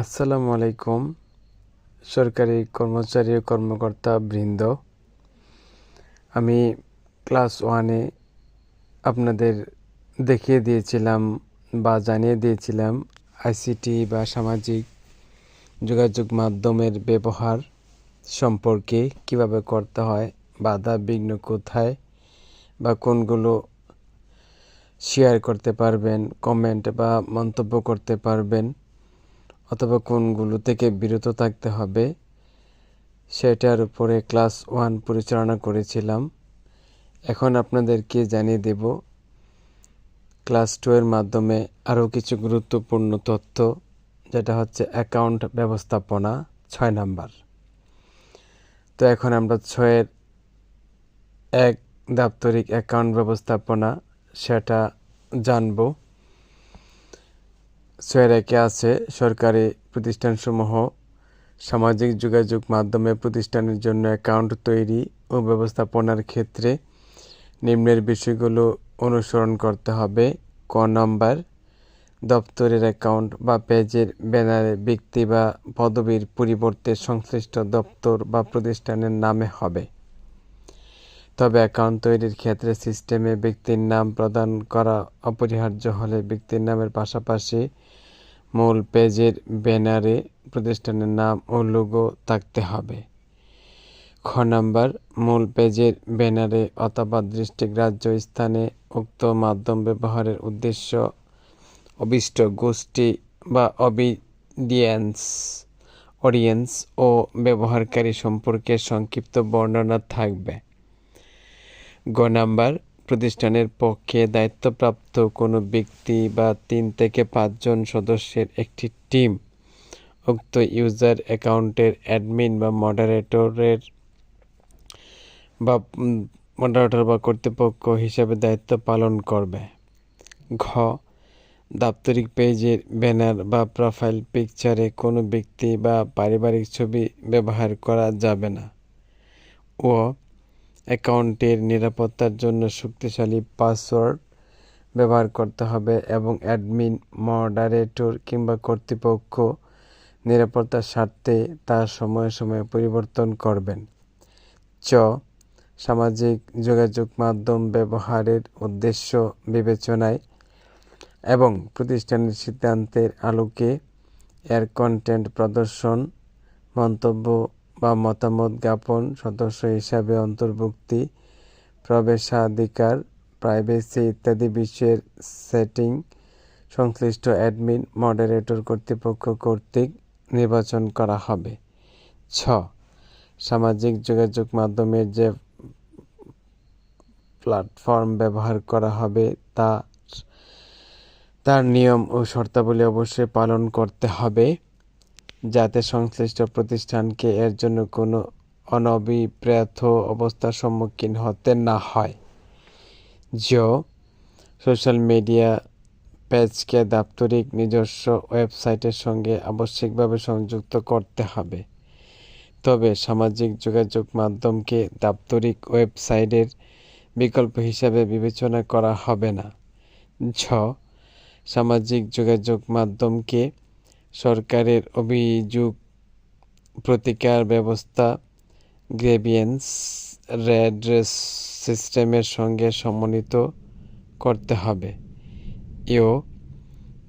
আসসালামু আলাইকুম, সরকারি কর্মচারী কর্মকর্তা বৃন্দ। আমি ক্লাস ওয়ানে আপনাদের দেখিয়ে দিয়েছিলাম বা জানিয়ে দিয়েছিলাম আইসিটি বা সামাজিক যোগাযোগ মাধ্যমের ব্যবহার সম্পর্কে কীভাবে করতে হয়, বাধা বিঘ্ন কোথায় বা কোনগুলো শেয়ার করতে পারবেন কমেন্ট বা মন্তব্য করতে পারবেন। অথবা কোনগুলো থেকে বিরত থাকতে হবে, সেটার উপরে ক্লাস ওয়ান পরিচালনা করেছিলাম। এখন আপনাদেরকে জানিয়ে দেব, ক্লাস টু এর মাধ্যমে আরও কিছু গুরুত্বপূর্ণ তথ্য, যেটা হচ্ছে অ্যাকাউন্ট ব্যবস্থাপনা, ছয় নাম্বার। তো এখন আমরা ছয়ের এক দাপ্তরিক অ্যাকাউন্ট ব্যবস্থাপনা, সেটা জানব। ছয়ের আছে সরকারি প্রতিষ্ঠানসমূহ, সামাজিক যোগাযোগ মাধ্যমে প্রতিষ্ঠানের জন্য অ্যাকাউন্ট তৈরি ও ব্যবস্থাপনার ক্ষেত্রে নিম্নের বিষয়গুলো অনুসরণ করতে হবে। ক নম্বর, দপ্তরের অ্যাকাউন্ট বা পেজের ব্যানারে ব্যক্তি বা পদবীর পরিবর্তে সংশ্লিষ্ট দপ্তর বা প্রতিষ্ঠানের নামে হবে। তবে অ্যাকাউন্ট তৈরির ক্ষেত্রে সিস্টেমে ব্যক্তির নাম প্রদান করা অপরিহার্য হলে ব্যক্তির নামের পাশাপাশি মূল পেজের ব্যানারে প্রতিষ্ঠানের নাম ও লোগো থাকতে হবে। খ নাম্বার, মূল পেজের ব্যানারে অথবা দৃষ্টিগ্রাহ্য স্থানে উক্ত মাধ্যম ব্যবহারের উদ্দেশ্য, অবিষ্ট গোষ্ঠী বা অবিডিয়েন্স অডিয়েন্স ও ব্যবহারকারী সম্পর্কে সংক্ষিপ্ত বর্ণনা থাকবে। গ নাম্বার, প্রতিষ্ঠানের পক্ষে দায়িত্বপ্রাপ্ত কোনো ব্যক্তি বা তিন থেকে পাঁচজন সদস্যের একটি টিম। উক্ত ইউজার অ্যাকাউন্টের অ্যাডমিন বা মডারেটরের বা মডারেটর বা কর্তৃপক্ষ হিসাবে দায়িত্ব পালন করবে। ঘ, দাপ্তরিক পেজের ব্যানার বা প্রোফাইল পিকচারে কোনো ব্যক্তি বা পারিবারিক ছবি ব্যবহার করা যাবে না। ও অ্যাকাউন্টের নিরাপত্তার জন্য শক্তিশালী পাসওয়ার্ড ব্যবহার করতে হবে এবং অ্যাডমিন, মডারেটর কিংবা কর্তৃপক্ষ নিরাপত্তার স্বার্থে তা সময়ে সময়ে পরিবর্তন করবেন। চ. সামাজিক যোগাযোগ মাধ্যম ব্যবহারের উদ্দেশ্য বিবেচনায় এবং প্রতিষ্ঠানের সিদ্ধান্তের আলোকে এর কন্টেন্ট প্রদর্শন, মন্তব্য বা মতামত জ্ঞাপন সদস্য হিসাবে অন্তর্ভুক্তি, প্রবেশাধিকার প্রাইভেসি ইত্যাদি বিষয়ের সেটিং সংশ্লিষ্ট অ্যাডমিন মডারেটর কর্তৃপক্ষ কর্তৃক নির্বাচন করা হবে। ছ, সামাজিক যোগাযোগ মাধ্যমের যে প্ল্যাটফর্ম ব্যবহার করা হবে তা, তার নিয়ম ও শর্তাবলী অবশ্যই পালন করতে হবে। যাতে সংশ্লিষ্ট প্রতিষ্ঠানকে এর জন্য কোনো অনভিপ্রেত অবস্থার সম্মুখীন হতে না হয়। জ সোশ্যাল মিডিয়া পেজকে দাপ্তরিক নিজস্ব ওয়েবসাইটের সঙ্গে আবশ্যিকভাবে সংযুক্ত করতে হবে। তবে সামাজিক যোগাযোগ মাধ্যমকে দাপ্তরিক ওয়েবসাইটের বিকল্প হিসাবে বিবেচনা করা হবে না। ঝ, সামাজিক যোগাযোগ মাধ্যমকে সরকারের অভিযোগ, প্রতিকার ব্যবস্থা, গ্রেভিয়েন্স রেড্রেস সিস্টেমের সঙ্গে সমন্বিত করতে হবে। এও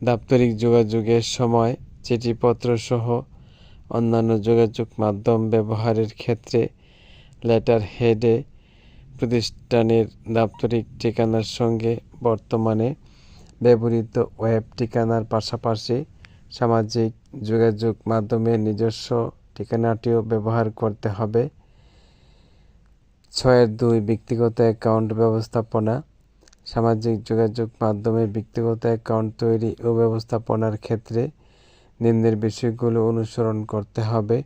দাপ্তরিক যোগাযোগের সময় চিঠিপত্র সহ অন্যান্য যোগাযোগ মাধ্যম ব্যবহারের ক্ষেত্রে লেটার হেডে প্রতিষ্ঠানের দাপ্তরিক ঠিকানার সঙ্গে বর্তমানে ব্যবহৃত ওয়েব ঠিকানার পাশাপাশি সামাজিক যোগাযোগ মাধ্যমে নিজস্ব ঠিকানাটিও ব্যবহার করতে হবে। ছয়ের দুই, ব্যক্তিগত অ্যাকাউন্ট ব্যবস্থাপনা। সামাজিক যোগাযোগ মাধ্যমে ব্যক্তিগত অ্যাকাউন্ট তৈরি ও ব্যবস্থাপনার ক্ষেত্রে নিম্নের বিষয়গুলো অনুসরণ করতে হবে।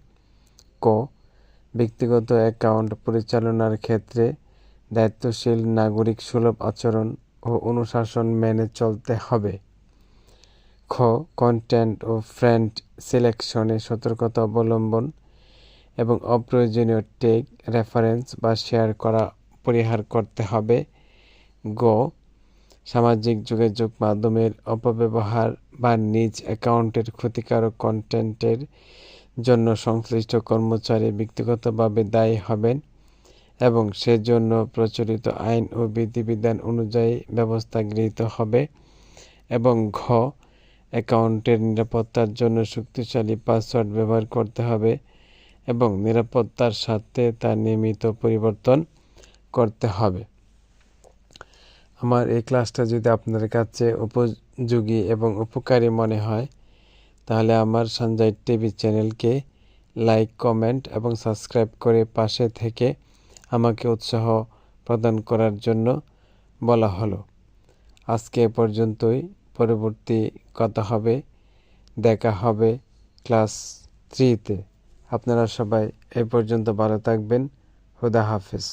ক, ব্যক্তিগত অ্যাকাউন্ট পরিচালনার ক্ষেত্রে দায়িত্বশীল নাগরিক সুলভ আচরণ ও অনুশাসন মেনে চলতে হবে। খ কন্টেন্ট ও ফ্রেন্ড সিলেকশনে সতর্কতা অবলম্বন এবং অপ্রয়োজনীয় টেক রেফারেন্স বা শেয়ার করা পরিহার করতে হবে। গ, সামাজিক যোগাযোগ মাধ্যমের অপব্যবহার বা নিজ অ্যাকাউন্টের ক্ষতিকারক কন্টেন্টের জন্য সংশ্লিষ্ট কর্মচারী ব্যক্তিগতভাবে দায়ী হবেন এবং সেজন্য প্রচলিত আইন ও বিধিবিধান অনুযায়ী ব্যবস্থা গৃহীত হবে। এবং ঘ অ্যাকাউন্টের নিরাপত্তার জন্য শক্তিশালী পাসওয়ার্ড ব্যবহার করতে হবে এবং নিরাপত্তার সাথে তা নিয়মিত পরিবর্তন করতে হবে। আমার এই ক্লাসটা যদি আপনাদের কাছে উপযোগী এবং উপকারী মনে হয়, তাহলে আমার সঞ্জয় টিভি চ্যানেলকে লাইক, কমেন্ট এবং সাবস্ক্রাইব করে পাশে থেকে আমাকে উৎসাহ প্রদান করার জন্য বলা হলো। আজকে এ পর্যন্তই। পরবর্তী কথা হবে। দেখা হবে ক্লাস থ্রিতে। আপনারা সবাই এ পর্যন্ত ভালো থাকবেন। হুদা হাফেজ।